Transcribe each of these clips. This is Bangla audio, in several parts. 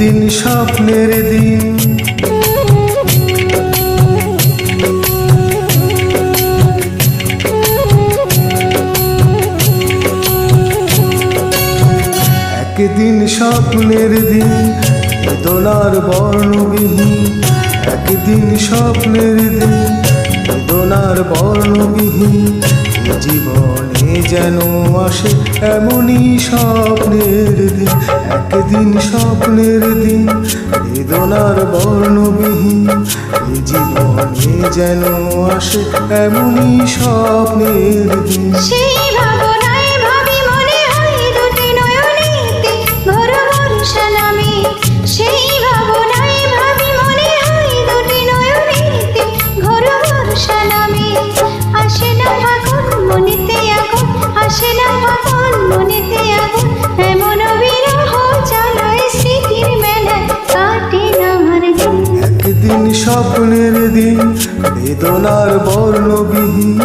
একদিন স্বপ্নের দিন। একদিন স্বপ্নের দিন বেদনার বর্ণবিহীন। একদিন স্বপ্নের দিন। বেদনার বর্ণবিহীন জীবনে যেন আসে এমনই স্বপ্নের দিন, একদিন স্বপ্নের দিন, বেদনার বর্ণবিহীন জীবনে যেন আসে এমনই স্বপ্নের দিন। স্বপ্নের দিন বেদনার বর্ণবিহীন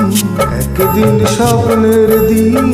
একদিন স্বপ্নের দিন।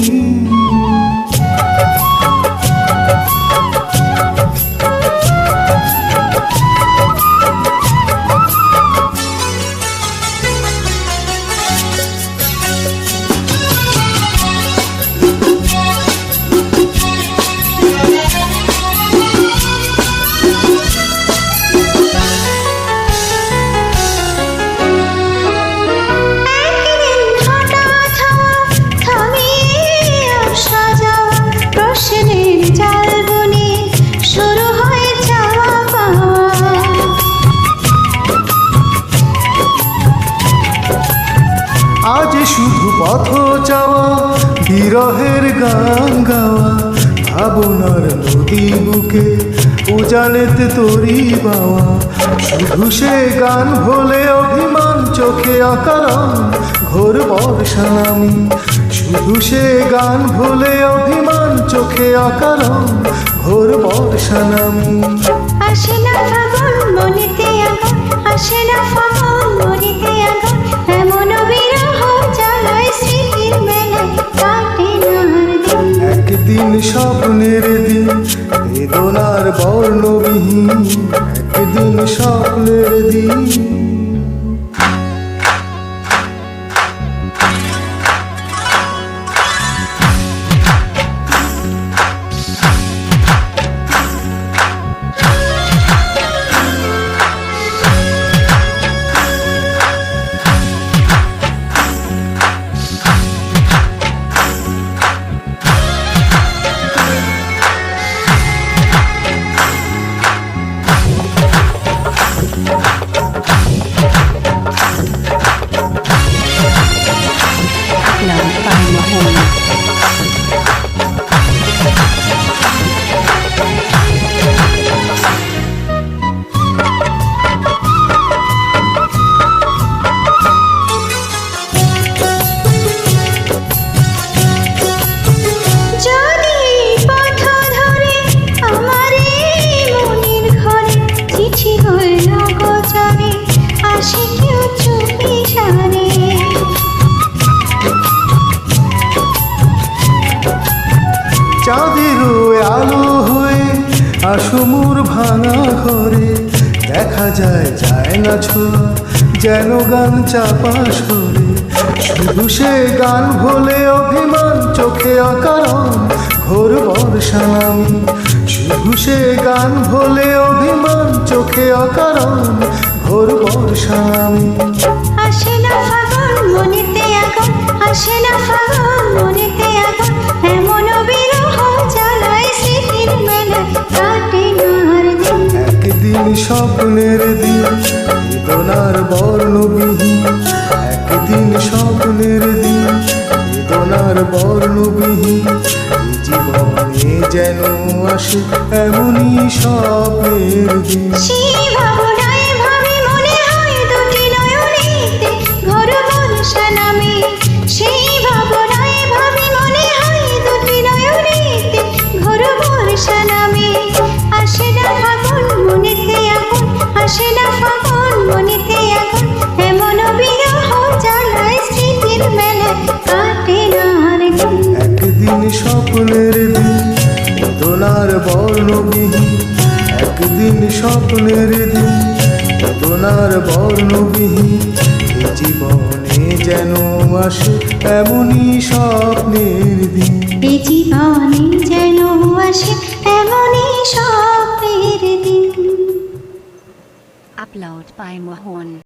বিরহের গান গাওয়া, ভাবনার নদী বুকে উজানেতে তরি বাওয়া। শুধু সে গান ভোলে অভিমান, চোখে আকারণ ঘোর বর্ষা নামি। শুধু সে গান ভোলে অভিমান, চোখে আকারণ ঘোর বর্ষা নামি। আসে না ফাগুন, মনেতে আগুন আসে না ফাগুন দিন স্বপ্নের দিন বেদনার বর্ণবিহীন একদিন স্বপ্নের দিন। চাঁদের আলো হয়ে আসমুর ভাঙা ঘরে। দেখা যায় যায় না ছোঁয়া যেন গান চাপা সরে। শুধু সে গান ভোলে অভিমান, চোখে আকারণ ঘোর বর্ষা নামি। শুধু সে গান ভোলে অভিমান, চোখে আকারণ ঘোর বর্ষা নামি। আসে না ফাগুন, মনেতে আগুন আসে না ফাগুন, মনেতে আগুন। একদিন স্বপ্নের দিন, বেদনার বর্ণবিহীন। একদিন স্বপ্নের দিন, বেদনার বর্ণবিহীন। জীবনে যেন আসে এমনই স্বপ্নের দিন। মনে হয় দুটি নয়নেতে ঘোর বর্ষা নামে বেদনার বর্ণবিহীন একদিন স্বপ্নের দিন বেদনার বর্ণবিহীন জীবনে যেন আসে এমনই স্বপ্নের দিন। জীবনে যেন আসে এমনই স্বপ্নের দিন। Upload by Mohan.